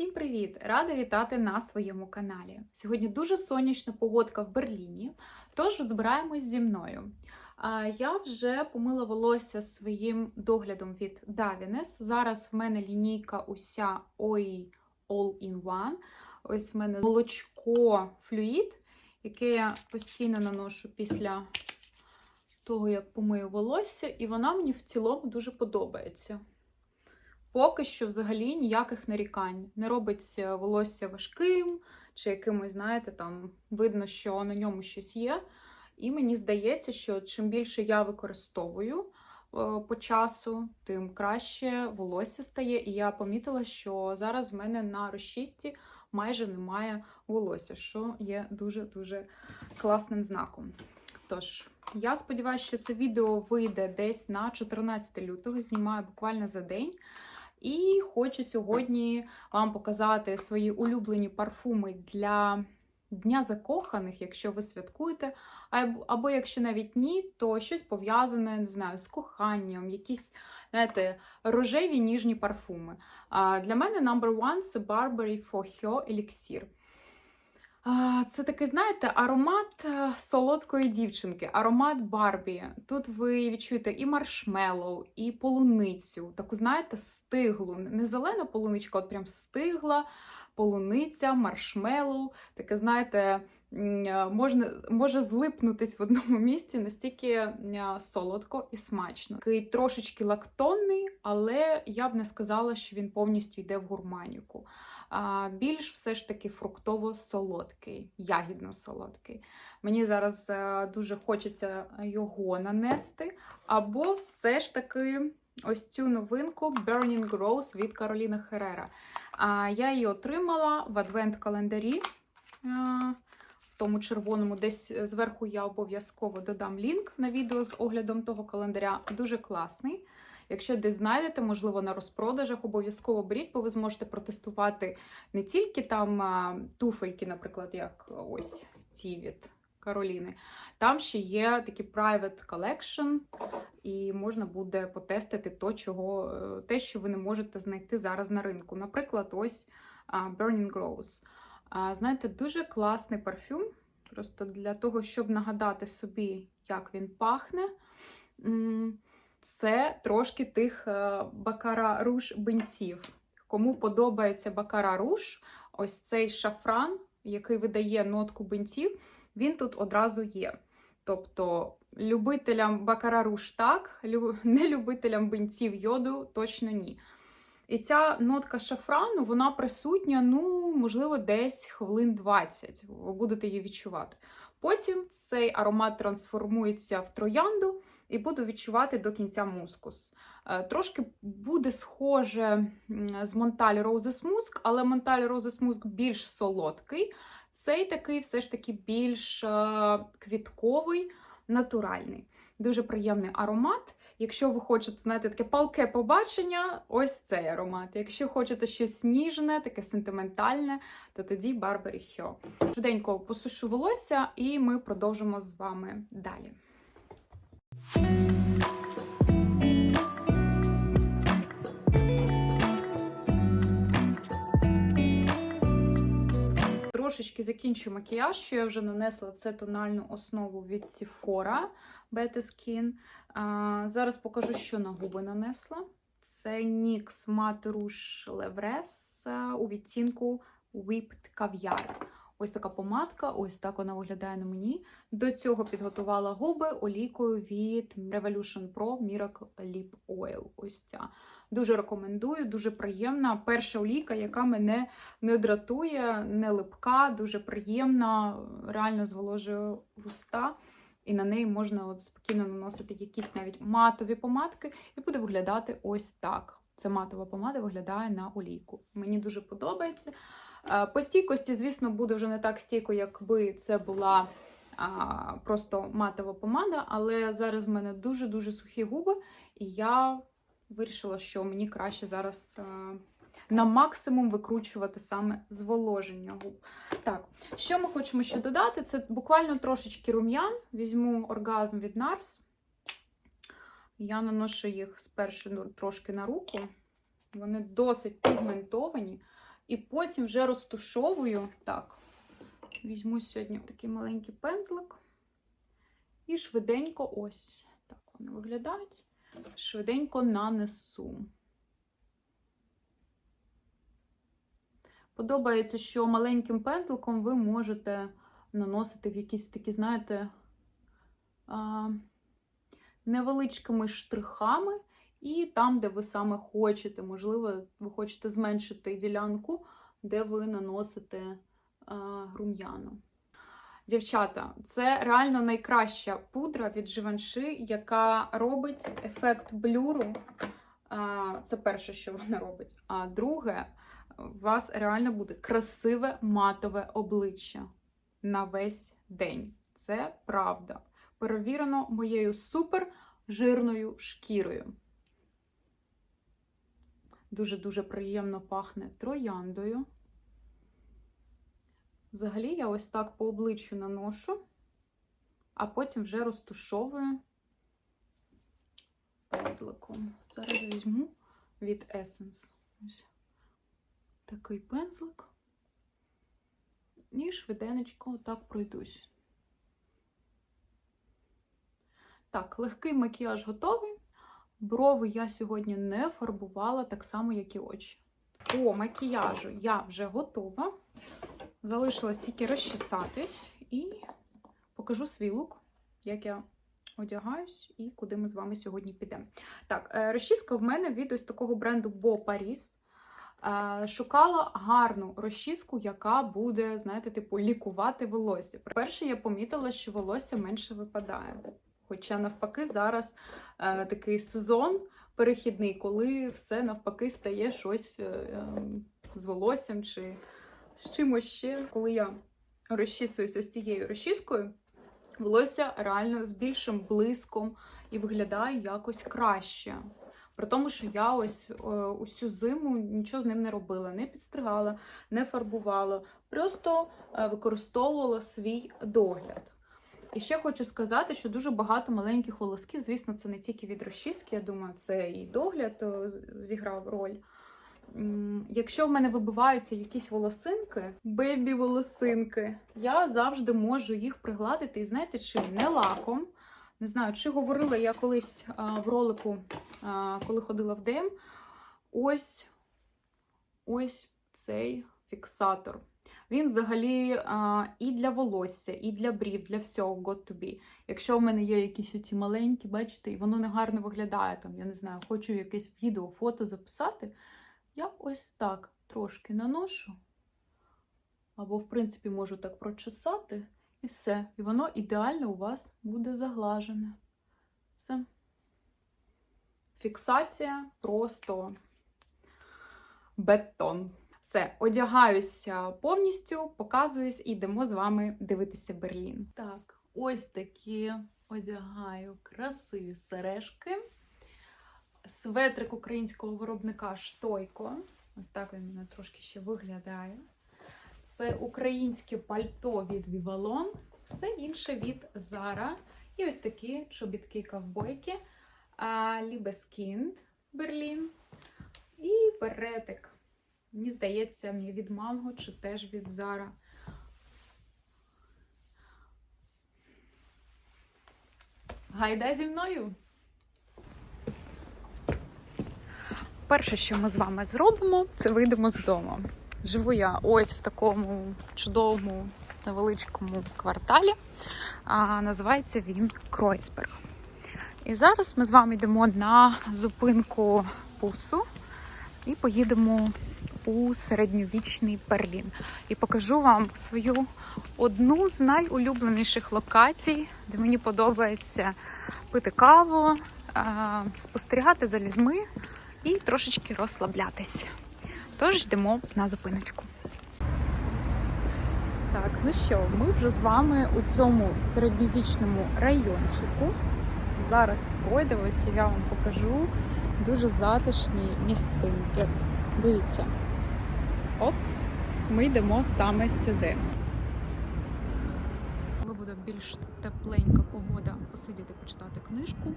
Всім привіт! Рада вітати на своєму каналі. Сьогодні дуже сонячна погодка в Берліні, тож збираємось зі мною. Я вже помила волосся своїм доглядом від Davines. Зараз в мене лінійка уся OI All in One. Ось в мене молочко флюїд, яке я постійно наношу після того, як помию волосся, і вона мені в цілому дуже подобається. Поки що взагалі ніяких нарікань. Не робить е, волосся важким, чи якимось, знаєте, там видно, що на ньому щось є. І мені здається, що чим більше я використовую е, по часу, тим краще волосся стає. І я помітила, що зараз в мене на розчисті майже немає волосся, що є дуже-дуже класним знаком. Тож, я сподіваюся, що це відео вийде десь на 14 лютого, знімаю буквально за день. І хочу сьогодні вам показати свої улюблені парфуми для Дня закоханих, якщо ви святкуєте. Або, якщо навіть ні, то щось пов'язане, не знаю, з коханням, якісь, знаєте, рожеві ніжні парфуми. Для мене number one це Burberry For Her Elixir. Це такий, знаєте, аромат е, солодкої дівчинки, аромат Барбі. Тут ви відчуєте і маршмеллоу, і полуницю. Таку, знаєте, стиглу. Не зелена полуничка, от прям стигла, полуниця, маршмеллоу. Таке, знаєте, е, можна, може злипнутись в одному місці настільки е, солодко і смачно. Такий трошечки лактонний, але я б не сказала, що він повністю йде в гурманіку більш все ж таки фруктово-солодкий, ягідно-солодкий. Мені зараз дуже хочеться його нанести, або все ж таки ось цю новинку Burning Rose від Кароліна Херера. Я її отримала в адвент-календарі. В тому червоному, десь зверху я обов'язково додам лінк на відео з оглядом того календаря. Дуже класний. Якщо десь знайдете, можливо, на розпродажах, обов'язково беріть, бо ви зможете протестувати не тільки там туфельки, наприклад, як ось ці від Кароліни. Там ще є такі private collection, і можна буде потестити то, чого, е, те, що ви не можете знайти зараз на ринку. Наприклад, ось Burning Rose. Знаєте, дуже класний парфюм. Просто для того, щоб нагадати собі, як він пахне це трошки тих е, бакара руш бенців. Кому подобається бакара руш, ось цей шафран, який видає нотку бенців, він тут одразу є. Тобто любителям бакара руш так, не любителям бенців йоду точно ні. І ця нотка шафрану, вона присутня, ну, можливо, десь хвилин 20. Ви будете її відчувати. Потім цей аромат трансформується в троянду і буду відчувати до кінця мускус. Е, трошки буде схоже з Монталь Roses Musk, але Монталь Roses Musk більш солодкий. Цей такий все ж таки більш е, квітковий, натуральний. Дуже приємний аромат. Якщо ви хочете, знаєте, таке палке побачення, ось цей аромат. Якщо хочете щось ніжне, таке сентиментальне, то тоді Барбарі Хьо. Швиденько посушу волосся, і ми продовжимо з вами далі. Трошечки закінчу макіяж, що я вже нанесла це тональну основу від Sephora Better Skin. А, Зараз покажу, що на губи нанесла. Це NYX Matte Rouge Levres у відтінку Whipped Caviar. Ось така помадка, ось так вона виглядає на мені. До цього підготувала губи олійкою від Revolution Pro Miracle Lip Oil. Ось ця. Дуже рекомендую, дуже приємна. Перша олійка, яка мене не дратує, не липка, дуже приємна, реально зволожує вуста. І на неї можна от спокійно наносити якісь навіть матові помадки, і буде виглядати ось так. Ця матова помада виглядає на олійку. Мені дуже подобається. Е, по стійкості, звісно, буде вже не так стійко, якби це була просто матова помада, але зараз в мене дуже-дуже сухі губи, і я вирішила, що мені краще зараз е, на максимум викручувати саме зволоження губ. Так, що ми хочемо ще додати? Це буквально трошечки рум'ян. Візьму оргазм від Нарс. Я наношу їх спершу трошки на руку. Вони досить пігментовані. І потім вже розтушовую. Так, візьму сьогодні такий маленький пензлик. І швиденько ось так вони виглядають. Швиденько нанесу. Подобається, що маленьким пензликом ви можете наносити в якісь такі, знаєте, невеличкими штрихами, і там, де ви саме хочете, можливо, ви хочете зменшити ділянку, де ви наносите а, рум'яно. Дівчата, це реально найкраща пудра від Givenchy, яка робить ефект блюру. А, Це перше, що вона робить. А друге, у вас реально буде красиве матове обличчя на весь день. Це правда. Перевірено моєю супер жирною шкірою. Дуже-дуже приємно пахне трояндою. Взагалі, я ось так по обличчю наношу, а потім вже розтушовую пензликом. Зараз візьму від Essence. Ось такий пензлик. І швиденечко отак пройдусь. Так, легкий макіяж готовий. Брови я сьогодні не фарбувала, так само, як і очі. По макіяжу я вже готова. Залишилось тільки розчесатись і покажу свій лук, як я одягаюсь і куди ми з вами сьогодні підемо. Так, е, розчіска в мене від ось такого бренду Bo Paris. Е, Шукала гарну розчіску, яка буде, знаєте, типу, лікувати волосся. Перше, я помітила, що волосся менше випадає. Хоча, навпаки, зараз е, такий сезон перехідний, коли все навпаки стає щось е, е, з волоссям чи з чимось ще. Коли я розчісуюся з цією розчіскою, волосся реально з більшим блиском і виглядає якось краще. При тому, що я ось е, усю зиму нічого з ним не робила, не підстригала, не фарбувала, просто е, використовувала свій догляд. І ще хочу сказати, що дуже багато маленьких волосків, звісно, це не тільки від розчіски, я думаю, це і догляд зіграв роль. Якщо в мене вибиваються якісь волосинки, бебі-волосинки, я завжди можу їх пригладити. І знаєте, чим? Не лаком. Не знаю, чи говорила я колись в ролику, коли ходила в ДМ. Ось ось цей фіксатор. Він взагалі а, і для волосся, і для брів, для всього got to. Якщо в мене є якісь оці маленькі, бачите, і воно не гарно виглядає, там, я не знаю, хочу якесь відео, фото записати, я ось так трошки наношу. Або, в принципі, можу так прочесати, і все. І воно ідеально у вас буде заглажене. Все. Фіксація просто бетон. Все, одягаюся повністю, показуюсь і йдемо з вами дивитися Берлін. Так, ось такі одягаю красиві сережки. Светрик українського виробника Штойко. Ось так він мене трошки ще виглядає. Це українське пальто від Vivallon, все інше від Zara. І ось такі чобітки ковбойки. Liebeskind Берлін. І беретик. Мені здається, мені від Манго чи теж від Zara. Гайда зі мною! Перше, що ми з вами зробимо, це вийдемо з дому. Живу я ось в такому чудовому невеличкому кварталі. А, називається він Кройсберг. І зараз ми з вами йдемо на зупинку пусу і поїдемо у середньовічний Берлін. І покажу вам свою одну з найулюбленіших локацій, де мені подобається пити каву, спостерігати за людьми і трошечки розслаблятися. Тож йдемо на зупиночку. Так, ну що, ми вже з вами у цьому середньовічному райончику. Зараз пройдемося, я вам покажу дуже затишні містинки. Дивіться. Оп, ми йдемо саме сюди. Коли буде більш тепленька погода, посидіти, почитати книжку.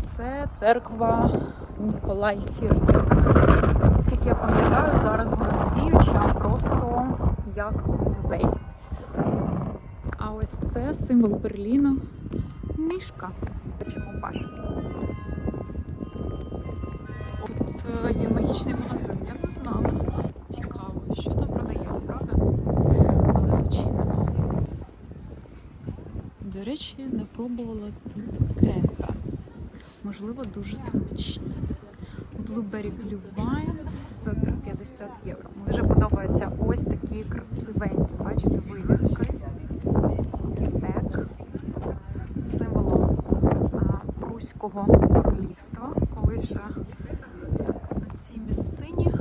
Це церква Ніколай Фірти. Наскільки я пам'ятаю, зараз не діюча, просто як музей. А ось це символ Берліну мішка. Чому Паша? Тут е, є магічний магазин, я не знала. Цікаво, що там продається, правда? Але зачинено. До речі, не пробувала тут крепа. Можливо, дуже смачні. Blueberry Blue Wine за 3,50 євро. Дуже подобаються ось такі красивенькі, бачите, вивіски. Квебек з символом Пруського королівства, коли цій місцині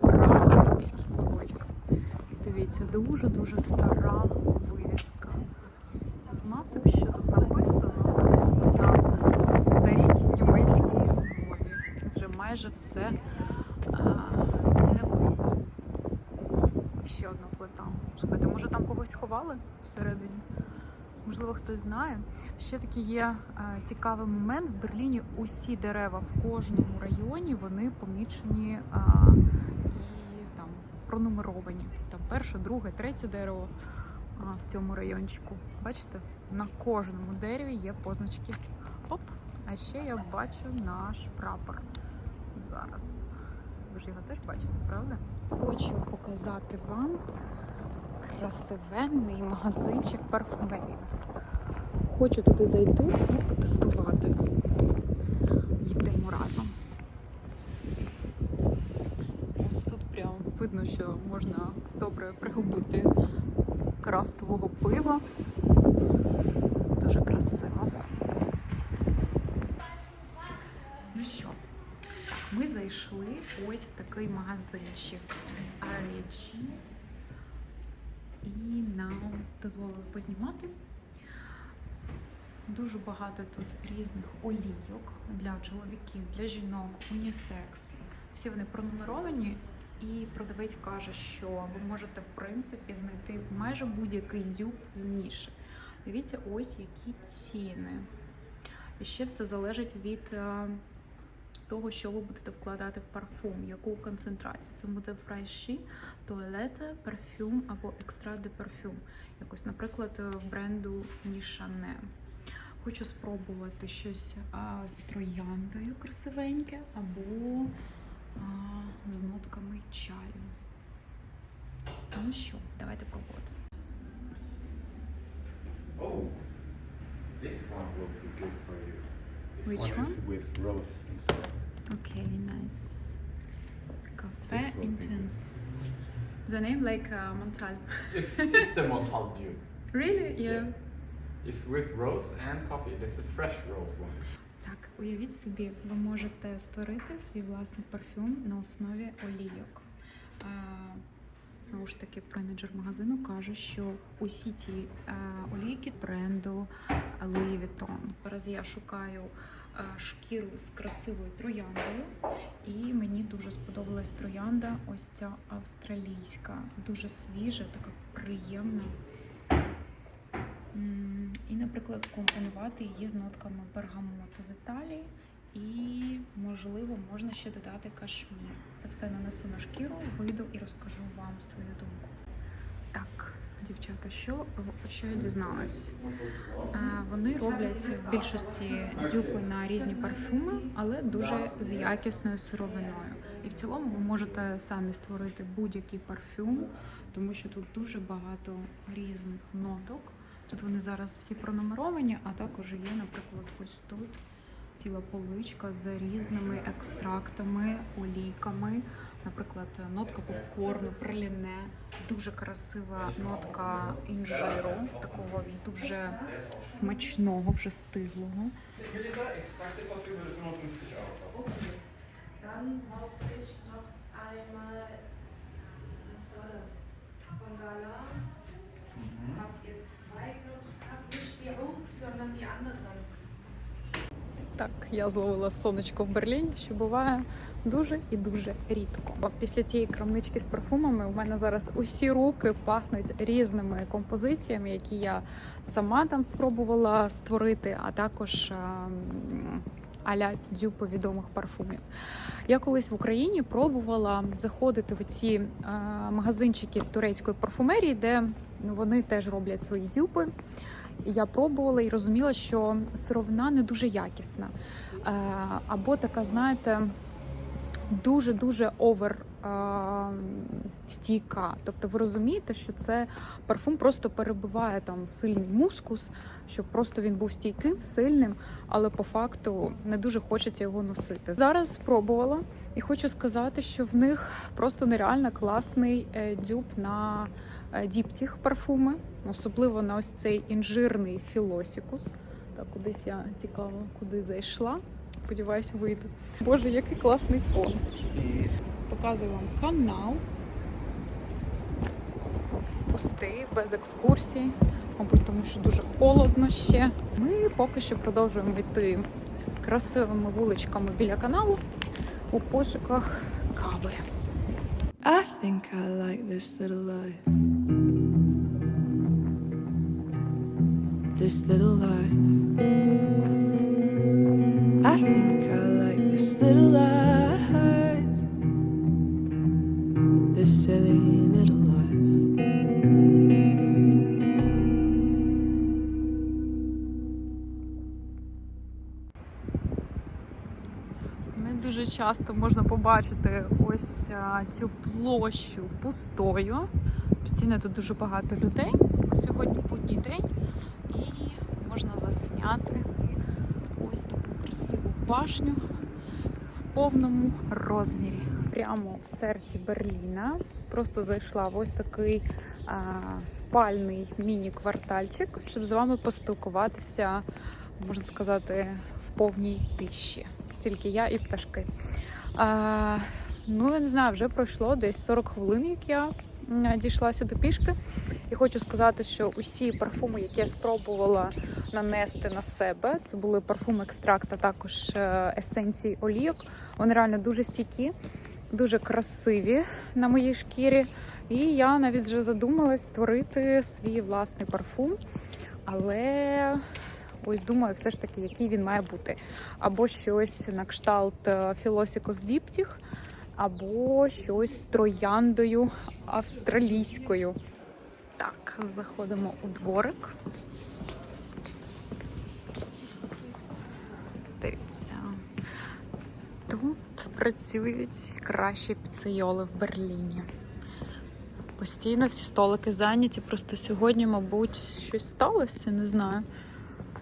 правив Пруський король. Дивіться, дуже-дуже стара вивіска. Знати що тут написано, на старій німецькій мові. Вже майже все а, не видно. Ще одна плита. Слухайте, може там когось ховали всередині? Можливо, хтось знає. Ще такий є е, цікавий момент. В Берліні усі дерева в кожному районі вони помічені а, і там пронумеровані. Там перше, друге, третє дерево в цьому райончику. Бачите, на кожному дереві є позначки. Оп! А ще я бачу наш прапор. Зараз. Ви ж його теж бачите, правда? Хочу показати вам красивенний магазинчик парфумерії. Хочу туди зайти і потестувати. Йдемо разом. Ось тут прям видно, що можна добре пригубити крафтового пива. Дуже красиво. Ну що, ми зайшли ось в такий магазинчик REG. І нам дозволили познімати. Дуже багато тут різних олійок для чоловіків, для жінок, унісекс. Всі вони пронумеровані, і продавець каже, що ви можете в принципі знайти майже будь-який дюб з ніші. Дивіться, ось які ціни. І ще все залежить від е, того, що ви будете вкладати в парфум, яку концентрацію. Це буде фрайші, туалети, парфюм або екстра де парфюм. Якось, наприклад, е, бренду Нішане. Хочу спробувати щось а, з трояндою красивеньке або а, з нотками чаю. Ну що, давайте пробувати. Oh, this one will be good for you. This Which one, is with rose inside. Okay, nice. Cafe This will be Intense. The name like uh, Montal. It's, it's the Montal Dew. Really? Yeah. Yeah. It's with rose and coffee. This is a fresh rose one. Так, уявіть собі, ви можете створити свій власний парфюм на основі олійок. Знову ж таки, менеджер магазину каже, що усі ті е, олійки бренду Louis Vuitton. Зараз я шукаю е, шкіру з красивою трояндою, і мені дуже сподобалась троянда. Ось ця австралійська, дуже свіжа, така приємна. І, наприклад, скомпонувати її з нотками бергамоту з Італії. І, можливо, можна ще додати кашмір. Це все нанесу на шкіру, вийду і розкажу вам свою думку. Так, дівчата, що, що я дізналась? Вони роблять в більшості дюпи на різні парфюми, але дуже з якісною сировиною. І в цілому ви можете самі створити будь-який парфюм, тому що тут дуже багато різних ноток. Тут вони зараз всі пронумеровані, а також є, наприклад, ось тут ціла поличка з різними екстрактами, олійками. Наприклад, нотка попкорну, праліне, дуже красива нотка інжиру, такого дуже смачного, вже стиглого. Habt ihr zwei, glaube ich, nicht die sondern die anderen. Так, я зловила сонечко в Берліні, що буває дуже і дуже рідко. Після цієї крамнички з парфумами у мене зараз усі руки пахнуть різними композиціями, які я сама там спробувала створити, а також ем, аля дюпи відомих парфумів. Я колись в Україні пробувала заходити в ці е, магазинчики турецької парфумерії, де вони теж роблять свої дюпи. Я пробувала і розуміла, що сировина не дуже якісна. Е, або така, знаєте, дуже-дуже овер е, стійка. Тобто ви розумієте, що це парфум просто перебиває там сильний мускус, щоб просто він був стійким, сильним, але по факту не дуже хочеться його носити. Зараз спробувала і хочу сказати, що в них просто нереально класний е, дюб на діптіх парфуми, особливо на ось цей інжирний філосікус. Так, кудись я цікаво, куди зайшла. Сподіваюсь, вийду. Боже, який класний фон. Показую вам канал. Пустий, без екскурсій. Мабуть, тому що дуже холодно ще. Ми поки що продовжуємо йти красивими вуличками біля каналу у пошуках кави. I think I like this little life. This little life. I think I like this little life. This silly little life. Дуже часто можна побачити ось цю площу пустою. Постійно тут дуже багато людей. Сьогодні будній день, і можна засняти ось таку красиву башню в повному розмірі. Прямо в серці Берліна. Просто зайшла в ось такий а, спальний міні-квартальчик, щоб з вами поспілкуватися, можна сказати, в повній тиші тільки я і пташки. А, ну, я не знаю, вже пройшло десь 40 хвилин, як я дійшла сюди пішки. І хочу сказати, що усі парфуми, які я спробувала нанести на себе, це були парфуми екстракт, а також е, есенції олійок. Вони реально дуже стійкі, дуже красиві на моїй шкірі. І я навіть вже задумалась створити свій власний парфум. Але ось думаю, все ж таки, який він має бути або щось на кшталт е, Філосікос Діптіх, або щось з трояндою австралійською. Заходимо у дворик. Дивіться. Тут працюють кращі піцейоли в Берліні. Постійно всі столики зайняті. Просто сьогодні, мабуть, щось сталося, не знаю.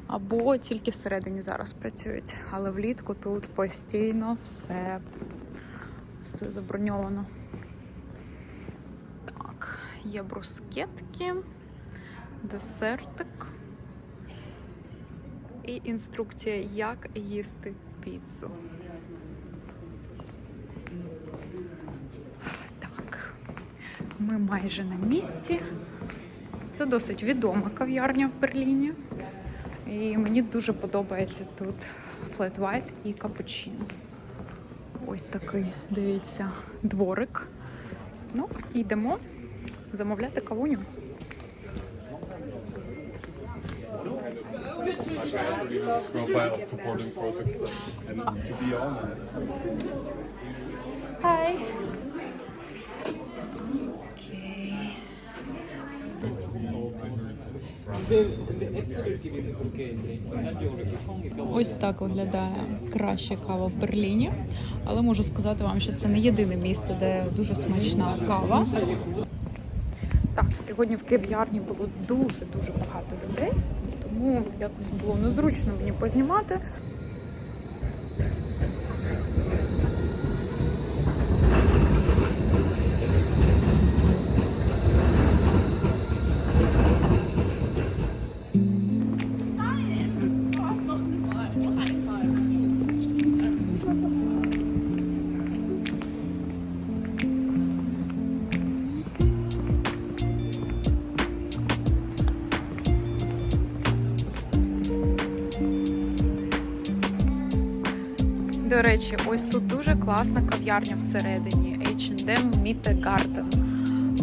Або тільки всередині зараз працюють. Але влітку тут постійно все, все заброньовано. Є брускетки, десертик і інструкція, як їсти піцу. Так, ми майже на місці. Це досить відома кав'ярня в Берліні. І мені дуже подобається тут флет white і капучино. Ось такий, дивіться, дворик. Ну, йдемо замовляти кавуню. Hi. Ось так виглядає краща кава в Берліні. Але можу сказати вам, що це не єдине місце, де дуже смачна кава. Так, сьогодні в кав'ярні було дуже-дуже багато людей, тому якось було незручно мені познімати. До речі, ось тут дуже класна кав'ярня всередині H&M Mitte Garden.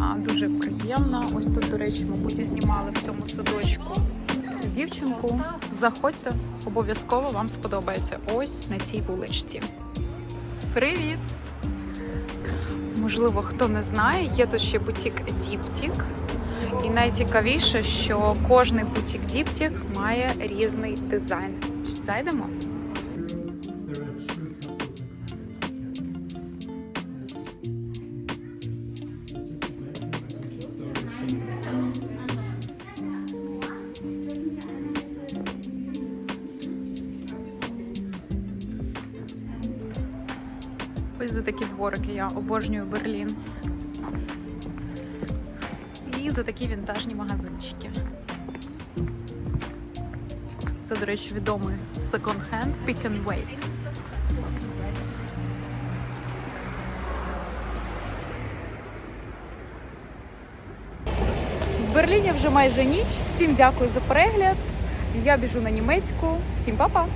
А, дуже приємна. Ось тут, до речі, мабуть, і знімали в цьому садочку дівчинку. Заходьте, обов'язково вам сподобається. Ось на цій вуличці. Привіт! Можливо, хто не знає, є тут ще бутік Діптік. І найцікавіше, що кожний бутік Діптік має різний дизайн. Зайдемо? Такі дворики я обожнюю Берлін. І за такі вінтажні магазинчики. Це, до речі, відомий секонд-хенд Pick and Wait. В Берліні вже майже ніч. Всім дякую за перегляд. Я біжу на німецьку. Всім па-па!